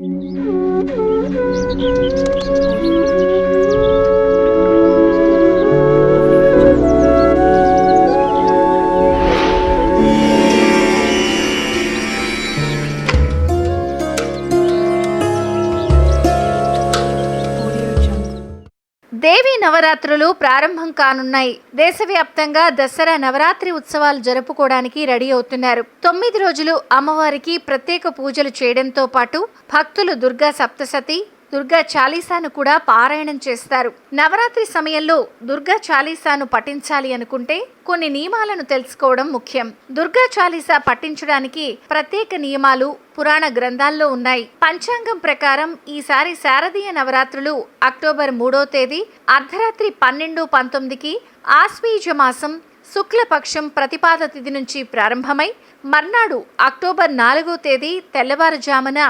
うん。దేవి నవరాత్రులు ప్రారంభం కానున్నాయి. దేశవ్యాప్తంగా దసరా నవరాత్రి ఉత్సవాలు జరుపుకోవడానికి రెడీ అవుతున్నారు. తొమ్మిది రోజులు అమ్మవారికి ప్రత్యేక పూజలు చేయడంతో పాటు భక్తులు దుర్గా సప్తసతి దుర్గా చాలీసాను కూడా పారాయణం చేస్తారు. నవరాత్రి సమయంలో దుర్గా చాలీసాను పఠించాలి అనుకుంటే కొన్ని నియమాలను తెలుసుకోవడం ముఖ్యం. దుర్గా చాలీసా పఠించడానికి ప్రత్యేక నియమాలు పురాణ గ్రంథాల్లో ఉన్నాయి. పంచాంగం ప్రకారం ఈసారి శారదీయ నవరాత్రులు అక్టోబర్ మూడో తేదీ అర్ధరాత్రి పన్నెండు పంతొమ్మిదికి ఆశ్వీజ మాసం శుక్లపక్షం ప్రతిపాద తిథి నుంచి ప్రారంభమై మర్నాడు అక్టోబర్ నాలుగో తేదీ తెల్లవారుజామున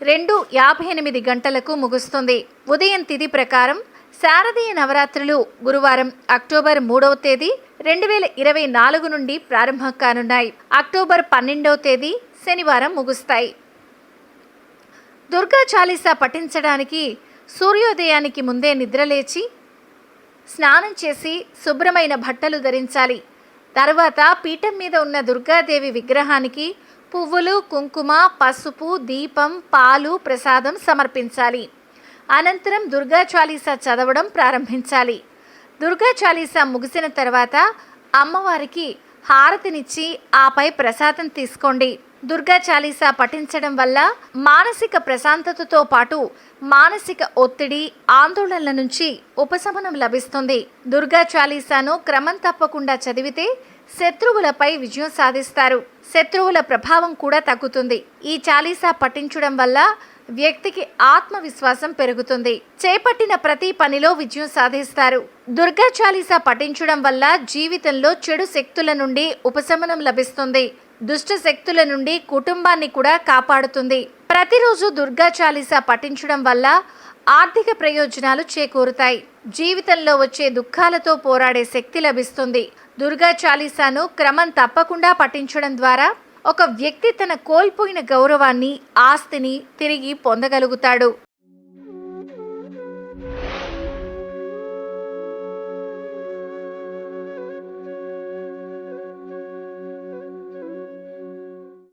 రెండు యాభై ఎనిమిది గంటలకు ముగుస్తుంది. ఉదయం తిథి ప్రకారం శారదీయ నవరాత్రులు గురువారం అక్టోబర్ మూడవ తేదీ రెండు వేల ఇరవై నాలుగు నుండి ప్రారంభం కానున్నాయి. అక్టోబర్ పన్నెండవ తేదీ శనివారం ముగుస్తాయి. దుర్గా చాలీసా పఠించడానికి సూర్యోదయానికి ముందే నిద్రలేచి స్నానం చేసి శుభ్రమైన బట్టలు ధరించాలి. తర్వాత పీఠం మీద ఉన్న దుర్గాదేవి విగ్రహానికి పువ్వులు కుంకుమ పసుపు దీపం పాలు ప్రసాదం సమర్పించాలి. అనంతరం దుర్గా చాలీసా చదవడం ప్రారంభించాలి. దుర్గా చాలీసా ముగిసిన తర్వాత అమ్మవారికి హారతినిచ్చి ఆపై ప్రసాదం తీసుకోండి. దుర్గా చాలీసా పఠించడం వల్ల మానసిక ప్రశాంతతతో పాటు మానసిక ఒత్తిడి ఆందోళనల నుంచి ఉపశమనం లభిస్తుంది. దుర్గా చాలీసాను క్రమం తప్పకుండా చదివితే శత్రువులపై విజయం సాధిస్తారు. శత్రువుల ప్రభావం కూడా తగ్గుతుంది. ఈ చాలీసా పఠించడం వల్ల వ్యక్తికి ఆత్మవిశ్వాసం పెరుగుతుంది. చేపట్టిన ప్రతి పనిలో విజయం సాధిస్తారు. దుర్గా చాలీసా పఠించడం వల్ల జీవితంలో చెడు శక్తుల నుండి ఉపశమనం లభిస్తుంది. దుష్ట శక్తుల నుండి కుటుంబాన్ని కూడా కాపాడుతుంది. ప్రతిరోజు దుర్గా చాలీసా పఠించడం వల్ల ఆర్థిక ప్రయోజనాలు చేకూరుతాయి. జీవితంలో వచ్చే దుఃఖాలతో పోరాడే శక్తి లభిస్తుంది. దుర్గా చాలీసాను క్రమం తప్పకుండా పఠించడం ద్వారా ఒక వ్యక్తి తన కోల్పోయిన గౌరవాన్ని ఆస్తిని తిరిగి పొందగలుగుతాడు.